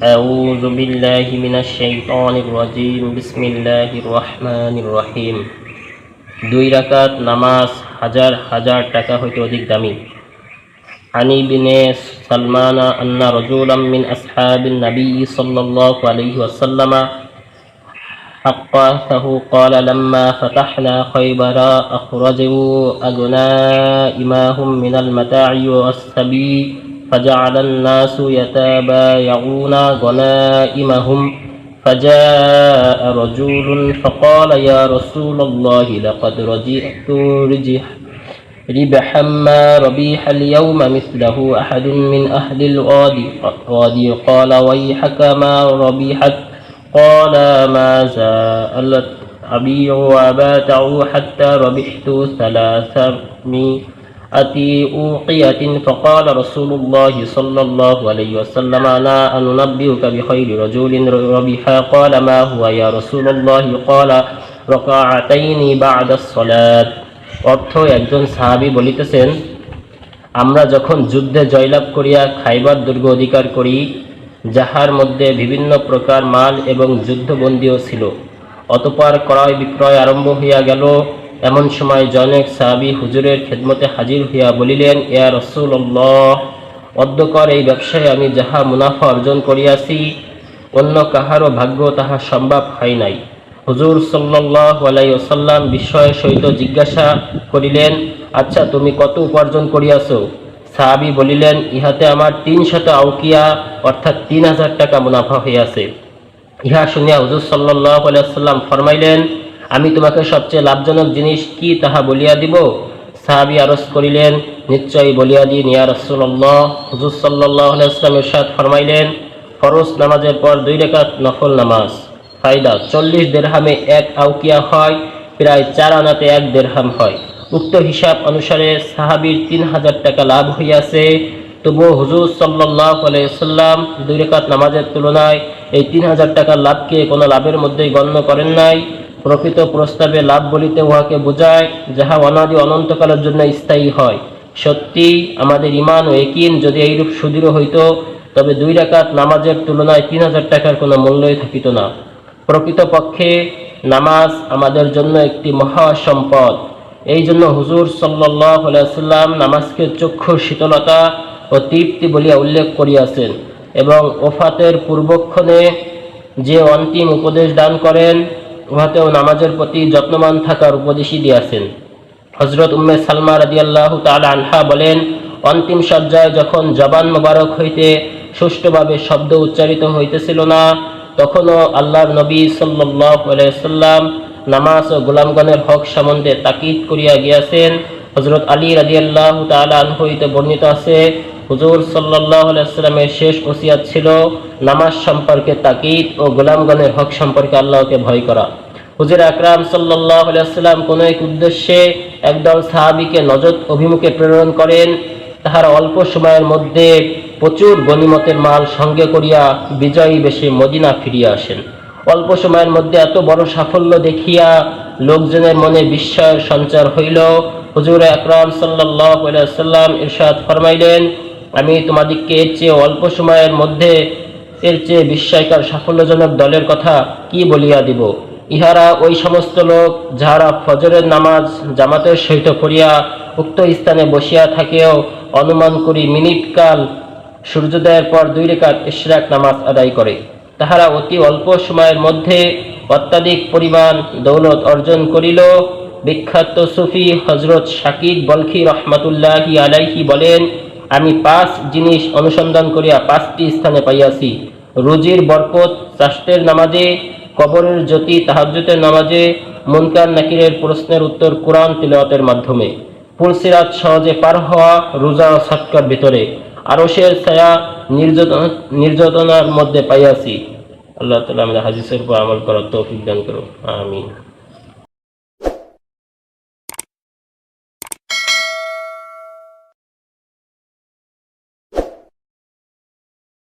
أعوذ بالله من الشيطان الرجيم بسم الله الرحمن الرحيم দুই রাকাত নামাজ হাজার হাজার টাকা হইতে অধিক দামি عن ابن سلمان أن رجلا من أصحاب النبي صلى الله عليه وسلم حقته قال لما فتحنا خيبر أخرجوا أغنائمهم من المتاع والسبي فجعل الناس يتبايعون غنائمهم. فجاء رجل فقال يا رسول الله لقد رجعت رجح ربحا ما ربيح اليوم مثله أحد من أهل الوادي وادي قال ويحك ما ربيحت قال ما زالت أبيع وباتع حتى ربحت ثلاثمائة أوقية فقال رسول الله صلى الله عليه وسلم أنا أنبئك بخير رجل ربح قال ما هو يا رسول الله قال ركعتين بعد الصلاة অর্থ একজন সাহাবি বলিতেছেন আমরা যখন যুদ্ধে জয়লাভ করিয়া খাইবার দুর্গ অধিকার করি যাহার মধ্যে বিভিন্ন প্রকার মাল এবং যুদ্ধবন্দীও ছিল অতপর ক্রয় বিক্রয় আরম্ভ হইয়া গেল এমন সময় জনক সাহাবি হুজুরের খেদমতে হাজির হইয়া বলিলেন, ইয়া রসুল্লাহ অদ্যকর এই ব্যবসায় আমি যাহা মুনাফা অর্জন করিয়াছি, অন্য কাহারও ভাগ্য তাহা সম্ভব হয় নাই। হুজুর সাল্লাহ আলাইসাল্লাম বিস্ময়ের সহিত জিজ্ঞাসা করিলেন আচ্ছা তুমি কত উপার্জন করিয়াছ? সাহাবি বলিলেন, ইহাতে আমার তিন শত আউকিয়া, অর্থাৎ তিন হাজার টাকা মুনাফা হইয়াছে। ইহা শুনিয়া হুজুর সাল্লাহ আলাইসাল্লাম ফরমাইলেন আমি তোমাকে সবচেয়ে লাভজনক জিনিস কি তাহা বলিয়া দিব? সাহাবি আরজ করিলেন, নিশ্চয়ই বলিয়া দিন, ইয়া রসুল্লাহ হুজুর সাল্লাহ ইরশাদ ফরমাইলেন, ফরজ নামাজের পর দুই রেখাত নফল নামাজ। ফায়দা, চল্লিশ দেড়হামে এক আউকিয়া হয়, প্রায় চার আনাতে এক দেড়হাম হয়। উক্ত হিসাব অনুসারে সাহাবির তিন হাজার টাকা লাভ হইয়াছে। তবুও হুজুর সাল্লাহ আলাইসাল্লাম দুই রেখাত নামাজের তুলনায় এই তিন হাজার টাকার লাভকে কোনো লাভের মধ্যেই গণ্য করেন নাই। প্রকৃত প্রস্তাবে লাভ বলিতে উহাকে বোঝায়, যাহা অনাদি অনন্তকালের জন্য স্থায়ী হয়। সত্যি আমাদের ইমান ও একিন যদি এইরূপ সুদৃঢ় হইত, তবে দুই রাকাত নামাজের তুলনায় তিন হাজার টাকার কোনো মূল্যই থাকিত না। প্রকৃতপক্ষে নামাজ আমাদের জন্য একটি মহা সম্পদ এই জন্য হুজুর সাল্লাহ সাল্লাম নামাজকে চক্ষু শীতলতা ও তৃপ্তি বলিয়া উল্লেখ করিয়াছেন এবং ওফাতের পূর্বক্ষণে যে অন্তিম উপদেশ দান করেন উহাতেও নামাজের প্রতি যত্নবান থাকার উপদেশই দিয়াছেন। হজরত উম্মে সালমা রাদিয়াল্লাহু তাআলা আনহা বলেন, অন্তিম সজ্জায় যখন জবান মোবারক হইতে সুষ্ঠুভাবে শব্দ উচ্চারিত হইতেছিল না, তখনও আল্লাহর নবী সাল্লাম নামাজ ও গোলামগণের হক সম্বন্ধে তাকিদ করিয়া গিয়াছেন। হজরত আলী রাজি আল্লাহ হইতে বর্ণিত আছে, হুজুর সাল্লাহ আলাইস্লামের শেষ ওসিয়াত ছিল নামাজ সম্পর্কে তাকিদ ও গোলামগণের হক সম্পর্কে আল্লাহকে ভয় করা। হুজুর আকরাম সাল্লাহ আলাইস্লাম কোনো এক উদ্দেশ্যে একদল সাহাবিকে নজর, অভিমুখে প্রেরণ করেন। তাহার অল্প সময়ের মধ্যে প্রচুর গণিমতের মাল সঙ্গে করিয়া বিজয়ী বেশে মদিনা ফিরিয়া আসেন। অল্প সময়ের মধ্যে এত বড় সাফল্য দেখিয়া লোকজনের মনে বিস্ময়ের সঞ্চার হইল। হুজুর আকরাম সাল্লাহ সাল্লাম ইরশাদ ফরমাইলেন, আমি তোমাদিগকে এর চেয়ে অল্প সময়ের মধ্যে এর চেয়ে বিস্ময়কার সাফল্যজনক দলের কথা কি বলিয়া দিব? ইহারা ওই সমস্ত লোক যাহারা ফজরের নামাজ জামাতের সহিত পড়িয়া উক্ত স্থানে বসিয়া থাকেও অনুমান করি মিনিটকাল সূর্যোদয়ের পর দুই রেখাত ইশরাক নামাজ আদায় করে। তাহারা অতি অল্প সময়ের মধ্যে অত্যাধিক পরিমাণ দৌলত অর্জন করিল। বিখ্যাত সুফি হজরত শাকিব বলখি রহমাতুল্লাহি আলাইহি বলেন, আমি পাঁচ জিনিস অনুসন্ধান করিয়া পাঁচটি স্থানে পাইয়াছি। রুজির বরকত, চাষ্টের নামাজে কবরের জ্যোতি তাহাজ্যতের নামাজে মুনকার নাকিরের প্রশ্নের উত্তর কোরআন তিলওয়াতের মাধ্যমে। পুলসিরাত সহজে পার হওয়া রোজা ও সৎকার ভিতরে আরশের ছায়া নির্যাতন নির্যাতনার মধ্যে পাইয়াছি। আল্লাহ তালা আমাদের হাজিসের উপর আমল করার তৌফিক দান করো আমিন।